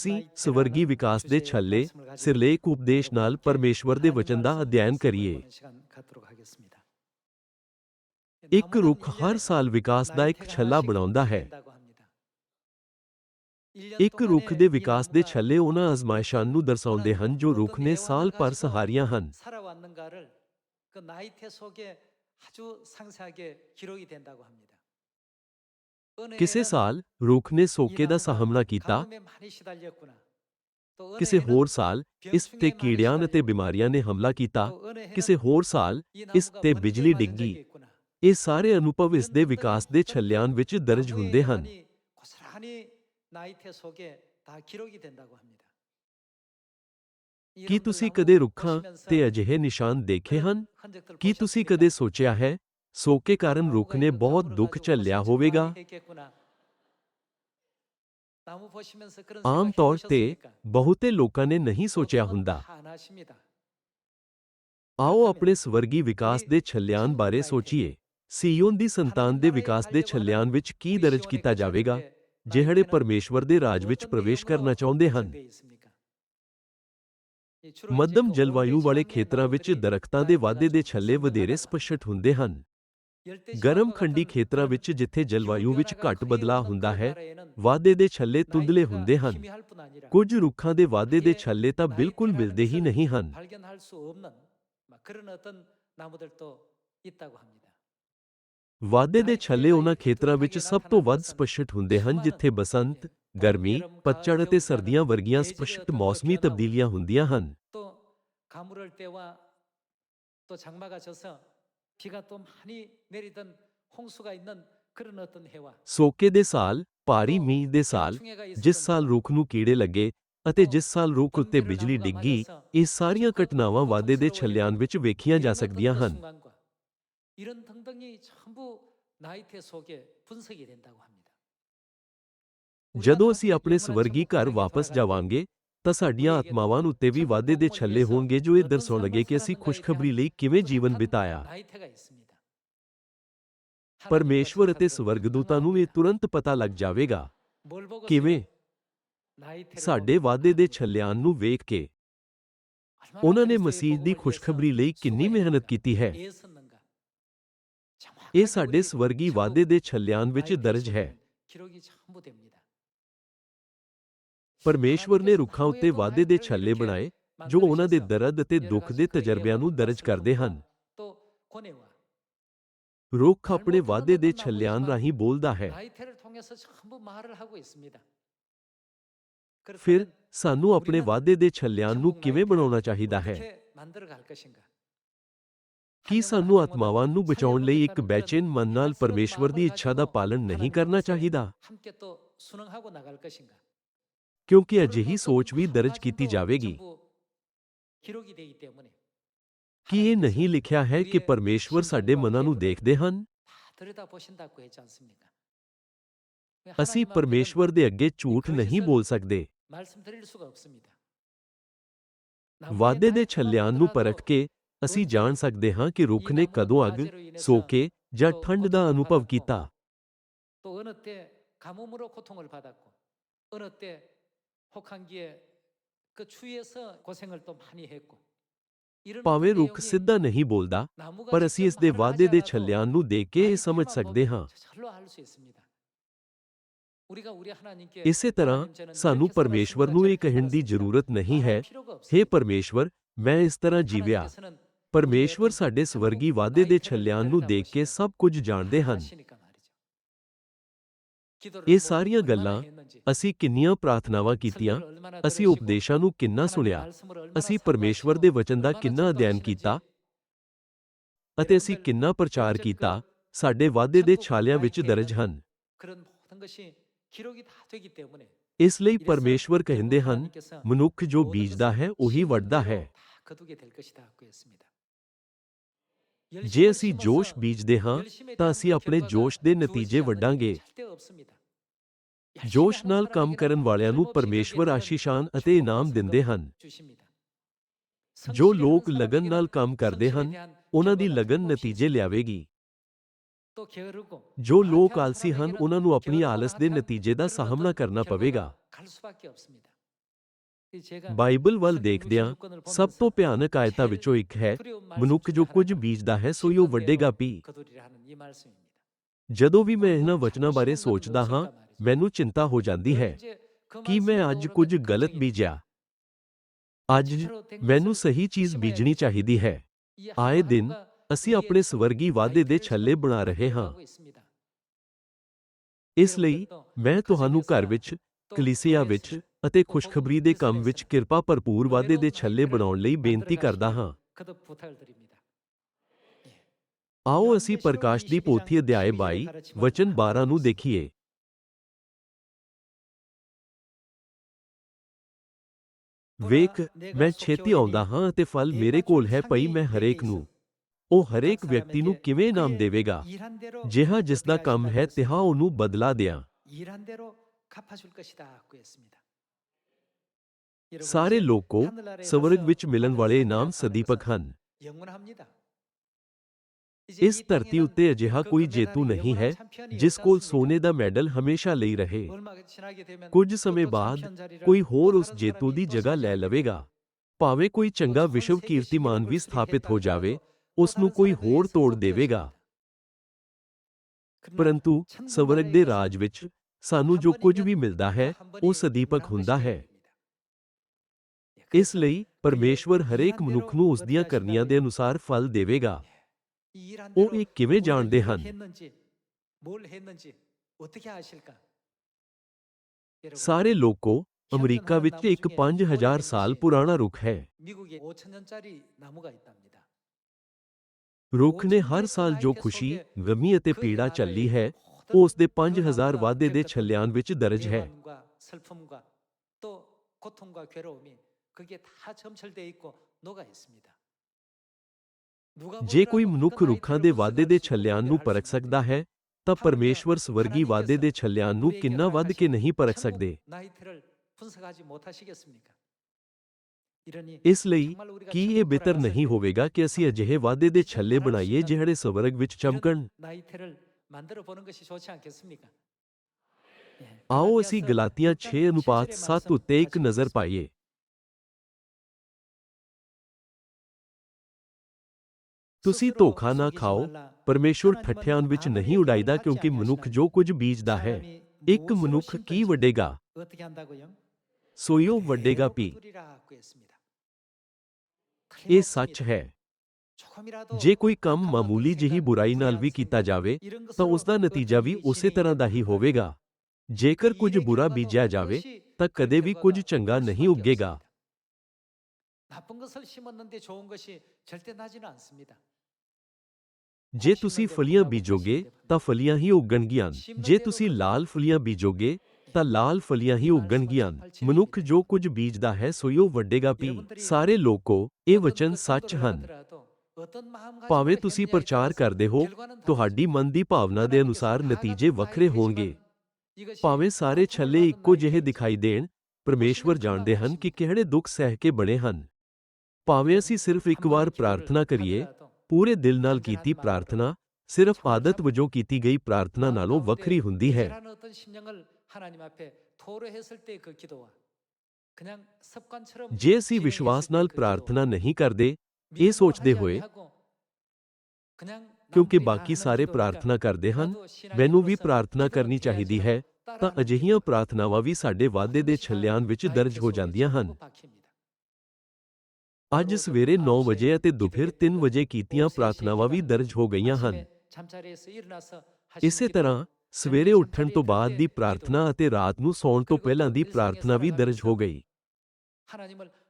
ਆਓ ਅਸੀਂ ਸਵਰਗੀ ਵਿਕਾਸ ਦੇ ਛੱਲੇ ਸਿਰਲੇਖ ਉਪਦੇਸ਼ ਨਾਲ ਪਰਮੇਸ਼ਵਰ ਦੇ ਵਚਨ ਦਾ ਅਧਿਐਨ ਕਰੀਏ ਇੱਕ ਰੁੱਖ ਹਰ ਸਾਲ ਵਿਕਾਸ ਦਾ ਇੱਕ ਛੱਲਾ ਬਣਾਉਂਦਾ ਹੈ ਇੱਕ ਰੁੱਖ ਦੇ ਵਿਕਾਸ ਦੇ ਛੱਲੇ ਉਹਨਾਂ ਅਜ਼ਮਾਇਸ਼ਾਂ ਨੂੰ ਦਰਸਾਉਂਦੇ ਹਨ ਜੋ ਰੁੱਖ ਨੇ ਸਾਲ ਭਰ ਸਹਾਰੀਆਂ ਹਨ 살아왔는가를 그 나이테 속에 아주 상세하게 기록이 된다고 합니다. ਕਿਸੇ ਸਾਲ ਰੂਖ ਨੇ ਸੋਕੇ ਦਾ ਸਾਹਮਣਾ ਕੀਤਾ। ਕਿਸੇ ਹੋਰ ਸਾਲ ਇਸ ਤੇ ਕੀੜਿਆਂ ਅਤੇ ਬਿਮਾਰੀਆਂ ਨੇ ਹਮਲਾ ਕੀਤਾ। ਕਿਸੇ ਹੋਰ ਸਾਲ ਇਸ ਤੇ ਬਿਜਲੀ ਡਿੱਗੀ। ਇਹ ਸਾਰੇ ਅਨੁਭਵ ਇਸ ਦੇ ਵਿਕਾਸ ਦੇ ਛੱਲਿਆਂ ਵਿੱਚ ਦਰਜ ਹੁੰਦੇ ਹਨ। ਕੀ ਤੁਸੀਂ ਕਦੇ ਰੁੱਖਾਂ ਤੇ ਅਜਿਹੇ ਨਿਸ਼ਾਨ ਦੇਖੇ ਹਨ? ਕੀ ਤੁਸੀਂ ਕਦੇ ਸੋਚਿਆ ਹੈ सोके कारण रुख ने बहुत दुख झल्या होवेगा। आम तौर ते बहुते लोग ने नहीं सोचा हुंदा। आओ अपने स्वर्गी विकास के छल्याण बारे सोचिए। सीओन की संतान के विकास के छल्याण विच की दर्ज किया जाएगा जेहड़े परमेश्वर के राज विच प्रवेश करना चाहते हैं मध्यम जलवायु वाले खेतर विच दरख्तां के वादे दे छल्ले वधेरे स्पष्ट होंगे ਗਰਮ ਖੰਡੀ ਖੇਤਰਾਂ ਵਿੱਚ ਜਿੱਥੇ ਜਲਵਾਯੂ ਵਿੱਚ ਘੱਟ ਬਦਲਾਅ ਹੁੰਦਾ ਹੈ ਵਾਧੇ ਦੇ ਛੱਲੇ ਤੁੰਦਲੇ ਹੁੰਦੇ ਹਨ ਕੁਝ ਰੁੱਖਾਂ ਦੇ ਵਾਧੇ ਦੇ ਛੱਲੇ ਤਾਂ ਬਿਲਕੁਲ ਮਿਲਦੇ ਹੀ ਨਹੀਂ ਹਨ ਵਾਧੇ ਦੇ ਛੱਲੇ ਉਹਨਾਂ ਖੇਤਰਾਂ ਵਿੱਚ ਸਭ ਤੋਂ ਵੱਧ ਸਪਸ਼ਟ ਹੁੰਦੇ ਹਨ ਜਿੱਥੇ ਬਸੰਤ ਗਰਮੀ ਪਤਝੜ ਅਤੇ ਸਰਦੀਆਂ ਵਰਗੀਆਂ ਸਪਸ਼ਟ ਮੌਸਮੀ ਤਬਦੀਲੀਆਂ ਹੁੰਦੀਆਂ ਹਨ ਸੋਕੇ ਦੇ ਸਾਲ ਭਾਰੀ ਮੀਂਹ ਦੇ ਸਾਲ 충해가 ਜਿਸ 있었던 ਸਾਲ ਰੁੱਖ ਨੂੰ ਕੀੜੇ ਲੱਗੇ ਅਤੇ ਜਿਸ ਸਾਲ ਰੁੱਖ ਉੱਤੇ ਬਿਜਲੀ ਡਿੱਗੀ ਇਹ ਸਾਰੀਆਂ ਘਟਨਾਵਾਂ ਵਾਧੇ ਦੇ ਛੱਲਿਆਂ ਵਿੱਚ ਵੇਖੀਆਂ ਜਾ ਸਕਦੀਆਂ ਹਨ 순간과 이런 등등이 전부 나이테 속에 분석이 된다고 합니다. ਜਦੋਂ ਅਸੀਂ ਆਪਣੇ ਸਵਰਗੀ ਘਰ ਵਾਪਸ ਜਾਵਾਂਗੇ ਤਾਂ ਸਾਡੀਆਂ ਆਤਮਾਵਾਂ ਉੱਤੇ ਵੀ ਵਾਅਦੇ ਦੇ ਛੱਲੇ ਹੋਣਗੇ ਜੋ ਇਹ ਦਰਸਾਉਣਗੇ ਕਿ ਅਸੀਂ ਖੁਸ਼ਖਬਰੀ ਲਈ ਕਿਵੇਂ ਜੀਵਨ ਬਿਤਾਇਆ। ਪਰਮੇਸ਼ਵਰ ਅਤੇ ਸਵਰਗਦੂਤਾਂ ਨੂੰ ਇਹ ਤੁਰੰਤ ਪਤਾ ਲੱਗ ਜਾਵੇਗਾ ਕਿਵੇਂ ਸਾਡੇ ਵਾਅਦੇ ਦੇ ਛੱਲਿਆਂ ਨੂੰ ਵੇਖ ਕੇ ਉਹਨਾਂ ਨੇ ਮਸੀਹ ਦੀ ਖੁਸ਼ਖਬਰੀ ਲਈ ਕਿੰਨੀ ਮਿਹਨਤ ਕੀਤੀ ਹੈ। ਇਹ ਸਾਡੇ ਸਵਰਗੀ ਵਾਅਦੇ ਦੇ ਛੱਲਿਆਂ ਵਿੱਚ ਦਰਜ ਹੈ। ਪਰਮੇਸ਼ਵਰ ਨੇ ਰੁੱਖਾਂ ਉੱਤੇ ਵਾਧੇ ਦੇ ਛੱਲੇ ਬਣਾਏ, ਜੋ ਉਹਨਾਂ ਦੇ ਦਰਦ ਅਤੇ ਦੁੱਖ ਦੇ ਤਜਰਬਿਆਂ ਨੂੰ ਦਰਜ ਕਰਦੇ ਹਨ। ਰੁੱਖ ਆਪਣੇ ਵਾਧੇ ਦੇ ਛੱਲਿਆਂ ਰਾਹੀਂ ਬੋਲਦਾ ਹੈ। ਫਿਰ ਸਾਨੂੰ ਆਪਣੇ ਵਾਧੇ ਦੇ ਛੱਲਿਆਂ ਨੂੰ ਕਿਵੇਂ ਬਣਾਉਣਾ ਚਾਹੀਦਾ ਹੈ? ਕੀ ਸਾਨੂੰ ਆਤਮਾਵਾਂ ਨੂੰ ਬਚਾਉਣ ਲਈ ਇੱਕ ਬੇਚੈਨ ਮਨ ਨਾਲ ਪਰਮੇਸ਼ਵਰ ਦੀ ਇੱਛਾ ਦਾ ਪਾਲਣ ਨਹੀਂ ਕਰਨਾ ਚਾਹੀਦਾ? ਕਿਉਂਕਿ ਅਜਿਹੀ ਸੋਚ ਵੀ ਦਰਜ ਕੀਤੀ ਜਾਵੇਗੀ। ਕੀ ਇਹ ਨਹੀਂ ਲਿਖਿਆ ਹੈ ਕਿ ਪਰਮੇਸ਼ਵਰ ਸਾਡੇ ਮਨਾਂ ਨੂੰ ਦੇਖਦੇ ਹਨ? ਅਸੀਂ ਪਰਮੇਸ਼ਵਰ ਦੇ ਅੱਗੇ ਝੂਠ ਨਹੀਂ ਬੋਲ ਸਕਦੇ। ਵਾਧੇ ਦੇ ਛੱਲਿਆਂ ਨੂੰ ਪਰਖ ਕੇ ਅਸੀਂ ਜਾਣ ਸਕਦੇ ਹਾਂ ਕਿ ਰੁੱਖ ਨੇ ਕਦੋਂ ਅੱਗ, ਸੋਕੇ ਜਾਂ ਠੰਡ ਦਾ ਅਨੁਭਵ ਕੀਤਾ। होखांगिए ਭਾਵੇਂ ਰੁੱਖ ਸਿੱਧਾ ਨਹੀਂ ਬੋਲਦਾ ਪਰ ਅਸੀਂ ਇਸ ਦੇ ਵਾਅਦੇ ਦੇ ਛੱਲਿਆਂ ਨੂੰ ਦੇਖ ਕੇ ਇਹ ਸਮਝ ਸਕਦੇ ਹਾਂ ਇਸੇ ਤਰ੍ਹਾਂ ਸਾਨੂੰ ਪਰਮੇਸ਼ਵਰ ਨੂੰ ਇਹ ਕਹਿਣ ਦੀ ਜ਼ਰੂਰਤ ਨਹੀਂ ਹੈ हे ਪਰਮੇਸ਼ਵਰ ਮੈਂ ਇਸ ਤਰ੍ਹਾਂ ਜੀਵਿਆ ਪਰਮੇਸ਼ਵਰ ਸਾਡੇ ਸਵਰਗੀ ਵਾਅਦੇ ਦੇ ਛੱਲਿਆਂ ਨੂੰ ਦੇਖ ਕੇ ਸਭ ਕੁਝ ਜਾਣਦੇ ਹਨ ਇਹ ਸਾਰੀਆਂ ਗੱਲਾਂ ਅਸੀਂ ਕਿੰਨੀਆਂ ਪ੍ਰਾਰਥਨਾਵਾਂ ਕੀਤੀਆਂ ਅਸੀਂ ਉਪਦੇਸ਼ਾਂ ਨੂੰ ਕਿੰਨਾ ਸੁਣਿਆ ਅਸੀਂ ਪਰਮੇਸ਼ਵਰ ਦੇ ਵਚਨ ਦਾ ਕਿੰਨਾ ਅਧਿਐਨ ਕੀਤਾ ਅਤੇ ਅਸੀਂ ਕਿੰਨਾ ਪ੍ਰਚਾਰ ਕੀਤਾ ਸਾਡੇ ਵਾਅਦੇ ਦੇ ਛਾਲਿਆਂ ਵਿੱਚ ਦਰਜ ਹਨ ਇਸ ਲਈ ਪਰਮੇਸ਼ਵਰ ਕਹਿੰਦੇ ਹਨ ਮਨੁੱਖ ਜੋ ਬੀਜਦਾ ਹੈ ਉਹੀ ਵੱਢਦਾ ਹੈ ਜੇ ਅਸੀਂ ਜੋਸ਼ ਬੀਜਦੇ ਹਾਂ ਤਾਂ ਅਸੀਂ ਆਪਣੇ ਜੋਸ਼ ਦੇ ਨਤੀਜੇ ਵੱਢਾਂਗੇ ਜੋਸ਼ ਨਾਲ ਕੰਮ ਕਰਨ ਵਾਲਿਆਂ ਨੂੰ ਪਰਮੇਸ਼ਵਰ ਆਸ਼ੀਸ਼ਾਨ ਅਤੇ ਇਨਾਮ ਦਿੰਦੇ ਹਨ। ਜੋ ਲੋਕ ਲਗਨ ਨਾਲ ਕੰਮ ਕਰਦੇ ਹਨ, ਉਹਨਾਂ ਦੀ ਲਗਨ ਨਤੀਜੇ ਲਿਆਵੇਗੀ। ਜੋ ਲੋਕ ਆਲਸੀ ਹਨ, ਉਹਨਾਂ ਨੂੰ ਆਪਣੀ ਆਲਸ ਦੇ ਨਤੀਜੇ ਦਾ ਸਾਹਮਣਾ ਕਰਨਾ ਪਵੇਗਾ। ਬਾਈਬਲ ਵੱਲ ਦੇਖਦਿਆਂ ਸਭ ਤੋਂ ਭਿਆਨਕ ਆਇਤਾਂ ਵਿੱਚੋਂ ਇੱਕ ਹੈ, ਮਨੁੱਖ ਜੋ ਕੁਝ ਬੀਜਦਾ ਹੈ, ਸੋ ਉਹ ਵੱਡੇਗਾ ਪੀ। ਜਦੋਂ ਵੀ ਮੈਂ ਇਹਨਾਂ ਵਚਨਾਂ ਬਾਰੇ ਸੋਚਦਾ ਹਾਂ ਮੈਨੂੰ ਚਿੰਤਾ ਹੋ ਜਾਂਦੀ ਹੈ ਕਿ ਮੈਂ ਅੱਜ ਕੁਝ ਗਲਤ ਬੀਜਿਆ। ਅੱਜ ਮੈਨੂੰ ਸਹੀ ਚੀਜ਼ ਬੀਜਣੀ ਚਾਹੀਦੀ ਹੈ। ਆਏ ਦਿਨ ਅਸੀਂ ਆਪਣੇ ਸਵਰਗੀ ਵਾਅਦੇ ਦੇ ਛੱਲੇ ਬਣਾ ਰਹੇ ਹਾਂ। ਇਸ ਲਈ ਮੈਂ ਤੁਹਾਨੂੰ ਘਰ ਵਿੱਚ ਕਲੀਸਿਆ ਵਿੱਚ ਅਤੇ ਖੁਸ਼ਖਬਰੀ ਦੇ ਕੰਮ ਵਿੱਚ ਕਿਰਪਾ ਭਰਪੂਰ ਵਾਅਦੇ ਦੇ ਛੱਲੇ ਬਣਾਉਣ ਲਈ ਬੇਨਤੀ ਕਰਦਾ ਹਾਂ। ਆਓ ਅਸੀਂ ਪ੍ਰਕਾਸ਼ ਦੀ ਪੋਥੀ ਅਧਿਆਇ 22 ਵਚਨ 12 ਨੂੰ ਦੇਖੀਏ। ਵੇਖ ਮੈਂ ਛੇਤੀ ਆਉਂਦਾ ਹਾਂ ਅਤੇ ਫਲ ਮੇਰੇ ਕੋਲ ਹੈ ਪਈ ਮੈਂ ਹਰੇਕ ਨੂੰ। ਉਹ ਹਰੇਕ ਵਿਅਕਤੀ ਨੂੰ ਕਿਵੇਂ ਇਨਾਮ ਦੇਵੇਗਾ? ਜਿਹਾ ਜਿਸ ਦਾ ਕੰਮ ਹੈ ਤਿਹਾ ਉਹਨੂੰ ਬਦਲਾ ਦਿਆਂ। ਸਾਰੇ ਲੋਕੋ ਸਵਰਗ ਵਿੱਚ ਮਿਲਣ ਵਾਲੇ ਇਨਾਮ ਸਦੀਪਕ ਹਨ। ਇਸ ਧਰਤੀ ਉੱਤੇ ਅਜਿਹਾ ਕੋਈ ਜੇਤੂ ਨਹੀਂ ਹੈ, ਜਿਸ ਕੋਲ ਸੋਨੇ ਦਾ ਮੈਡਲ ਹਮੇਸ਼ਾ ਲਈ ਰਹੇ। ਕੁਝ ਸਮੇਂ ਬਾਅਦ ਕੋਈ ਹੋਰ ਉਸ ਜੇਤੂ ਦੀ ਜਗ੍ਹਾ ਲੈ ਲਵੇਗਾ। ਭਾਵੇਂ ਕੋਈ ਚੰਗਾ ਵਿਸ਼ਵ ਕੀਰਤੀਮਾਨ ਵੀ ਸਥਾਪਿਤ ਹੋ ਜਾਵੇ, ਉਸ ਨੂੰ ਕੋਈ ਹੋਰ ਤੋੜ ਦੇਵੇਗਾ। ਪਰੰਤੂ ਸਵਰਗ ਦੇ ਰਾਜ ਵਿੱਚ ਸਾਨੂੰ ਜੋ ਕੁਝ ਵੀ ਮਿਲਦਾ ਹੈ, ਉਹ ਸਦੀਪਕ ਹੁੰਦਾ ਹੈ। ਇਸ ਲਈ ਪਰਮੇਸ਼ਵਰ ਹਰੇਕ ਮਨੁੱਖ ਨੂੰ ਉਸ ਦੀਆਂ ਕਰਨੀਆਂ ਦੇ ਅਨੁਸਾਰ ਫਲ ਦੇਵੇਗਾ। ਉਹ 대로 ਇਹ ਕਿਵੇਂ 우리가 ਜਾਣਦੇ 일을 ਹਨ 했는지, 뭘 했는지 어떻게 아실까? 여러분, ਸਾਰੇ ਲੋਕੋ ਅਮਰੀਕਾ ਵਿੱਚ ਇੱਕ 5000 ਸਾਲ ਪੁਰਾਣਾ ਰੁੱਖ ਹੈ 미국에 5천 년짜리 나무가 있답니다. ਰੁੱਖ ਨੇ ਹਰ ਸਾਲ ਜੋ ਖੁਸ਼ੀ ਗਮੀ ਅਤੇ ਪੀੜਾ ਝੱਲੀ ਹੈ ਉਹ ਉਸ ਦੇ 5000 ਵਾਅਦੇ ਦੇ ਛੱਲਿਆਂ ਵਿੱਚ ਦਰਜ ਹੈ 애환과 슬픔과 또 고통과 괴로움이 그게 다 점철되어 있고 녹아 있습니다. ਜੇ ਕੋਈ ਮਨੁੱਖ ਰੁੱਖਾਂ ਦੇ ਵਾਅਦੇ ਦੇ ਛਲਿਆਂ ਨੂੰ ਪਰਖ ਸਕਦਾ ਹੈ ਤਾਂ ਪਰਮੇਸ਼ਵਰ ਸਵਰਗੀ ਵਾਅਦੇ ਦੇ ਛਲਿਆਂ ਨੂੰ ਕਿੰਨਾ ਵੱਧ ਕੇ ਨਹੀਂ ਪਰਖ ਸਕਦੇ? ਇਸ ਲਈ ਕੀ ਇਹ ਬਿਹਤਰ ਨਹੀਂ ਹੋਵੇਗਾ ਕਿ ਅਸੀਂ ਅਜਿਹੇ ਵਾਅਦੇ ਦੇ ਛੱਲੇ ਬਣਾਈਏ ਜਿਹੜੇ ਸਵਰਗ ਵਿੱਚ ਚਮਕਣ? ਆਓ ਅਸੀਂ ਗਲਾਤੀਆਂ 6 ਅਨੁਪਾਤ 7 ਉੱਤੇ ਇੱਕ ਨਜ਼ਰ ਪਾਈਏ। ਤੁਸੀਂ 스스로 ਧੋਖਾ ਨਾ 속이지 ਖਾਓ 말라. ਪਰਮੇਸ਼ਵਰ 하나님은 ਠੱਠਿਆਂ ਵਿੱਚ 아무리 ਨਹੀਂ ਉਡਾਈਦਾ 하지 ਕਿਉਂਕਿ ਮਨੁੱਖ 아니하시나니 ਜੋ ਕੁਝ ਬੀਜਦਾ ਹੈ 사람이 ਇੱਕ 무엇으로 ਮਨੁੱਖ ਕੀ 심든지 ਵੱਡੇਗਾ 어떻게 한다고요? ਸੋਈ ਉਹ ਵੱਡੇਗਾ 그대로 ਪੀ 거두리라 하고 했습니다. ਇਹ ਸੱਚ ਹੈ 조금이라도 ਜੇ ਕੋਈ ਕੰਮ 가까운 ਮਾਮੂਲੀ ਜਿਹੀ 생각, ਬੁਰਾਈ ਨਾਲ ਵੀ 불의한 ਕੀਤਾ 생각, ਜਾਵੇ 이런 ਤਾਂ 것으로 ਉਸ ਦਾ ਨਤੀਜਾ ਵੀ 어떤 일이 ਉਸੇ ਤਰ੍ਹਾਂ ਦਾ ਹੀ 진행되는 ਹੋਵੇਗਾ ਜੇਕਰ ਕੁਝ 일의 ਬੁਰਾ 결과도 ਬੀਜਿਆ ਜਾਵੇ 그것이 ਤਾਂ 그 ਕਦੇ ਵੀ ਕੁਝ 결과가 ਚੰਗਾ 될 ਨਹੀਂ 수밖에 ਉੱਗੇਗਾ 없습니다. 나쁜 것을 심었는데 좋은 것이 절대 나지는 않습니다. ਜੇ ਤੁਸੀਂ ਫਲੀਆਂ ਬੀਜੋਗੇ, ਤਾਂ ਫਲੀਆਂ ਹੀ ਉੱਗਣਗੀਆਂ ਜੇ ਤੁਸੀਂ ਲਾਲ ਫਲੀਆਂ ਬੀਜੋਗੇ, ਤਾਂ ਲਾਲ ਫਲੀਆਂ ਹੀ ਉੱਗਣਗੀਆਂ ਮਨੁੱਖ ਜੋ ਕੁਝ ਬੀਜਦਾ ਹੈ, ਸੋਈ ਉਹ ਵੱਡੇਗਾ ਪੀ ਸਾਰੇ ਲੋਕੋ ਇਹ ਵਚਨ ਸੱਚ ਹਨ। ਭਾਵੇਂ ਤੁਸੀਂ ਪ੍ਰਚਾਰ ਕਰਦੇ ਹੋ, ਤੁਹਾਡੀ ਮਨ ਦੀ ਭਾਵਨਾ ਦੇ ਅਨੁਸਾਰ ਨਤੀਜੇ ਵੱਖਰੇ ਹੋਣਗੇ। ਭਾਵੇਂ ਸਾਰੇ ਛੱਲੇ ਇੱਕੋ ਜਿਹੇ ਦਿਖਾਈ ਦੇਣ, ਪਰਮੇਸ਼ਵਰ ਜਾਣਦੇ ਹਨ ਕਿ ਕਿਹੜੇ ਦੁੱਖ ਸਹਿ ਕੇ ਬਣੇ ਹਨ। ਭਾਵੇਂ ਅਸੀਂ ਸਿਰਫ ਇੱਕ ਵਾਰ ਪ੍ਰਾਰਥਨਾ ਕਰੀਏ ਪੂਰੇ ਦਿਲ ਨਾਲ ਕੀਤੀ ਪ੍ਰਾਰਥਨਾ ਸਿਰਫ ਆਦਤ ਵਜੋਂ ਕੀਤੀ ਗਈ ਪ੍ਰਾਰਥਨਾ ਨਾਲੋਂ ਵੱਖਰੀ ਹੁੰਦੀ ਹੈ। ਜੇ ਅਸੀਂ ਵਿਸ਼ਵਾਸ ਨਾਲ ਪ੍ਰਾਰਥਨਾ ਨਹੀਂ ਕਰਦੇ ਇਹ ਸੋਚਦੇ ਹੋਏ ਕਿਉਂਕਿ ਬਾਕੀ ਸਾਰੇ ਪ੍ਰਾਰਥਨਾ ਕਰਦੇ ਹਨ ਮੈਨੂੰ ਵੀ ਪ੍ਰਾਰਥਨਾ ਕਰਨੀ ਚਾਹੀਦੀ ਹੈ ਤਾਂ ਅਜਿਹੀਆਂ ਪ੍ਰਾਰਥਨਾਵਾਂ ਵੀ ਸਾਡੇ ਵਾਅਦੇ ਦੇ ਛਲਿਆਨ ਵਿੱਚ ਦਰਜ ਹੋ ਜਾਂਦੀਆਂ ਹਨ। ਅੱਜ ਸਵੇਰੇ 9 ਵਜੇ ਅਤੇ ਦੁਪਹਿਰ 3 ਵਜੇ ਕੀਤੀਆਂ ਪ੍ਰਾਰਥਨਾਵਾਂ ਵੀ ਦਰਜ ਹੋ ਗਈਆਂ ਹਨ ਇਸੇ ਤਰ੍ਹਾਂ ਸਵੇਰੇ ਉੱਠਣ ਤੋਂ ਬਾਅਦ ਦੀ ਪ੍ਰਾਰਥਨਾ ਅਤੇ ਰਾਤ ਨੂੰ ਸੌਣ ਤੋਂ ਪਹਿਲਾਂ ਦੀ ਪ੍ਰਾਰਥਨਾ ਵੀ ਦਰਜ ਹੋ ਗਈ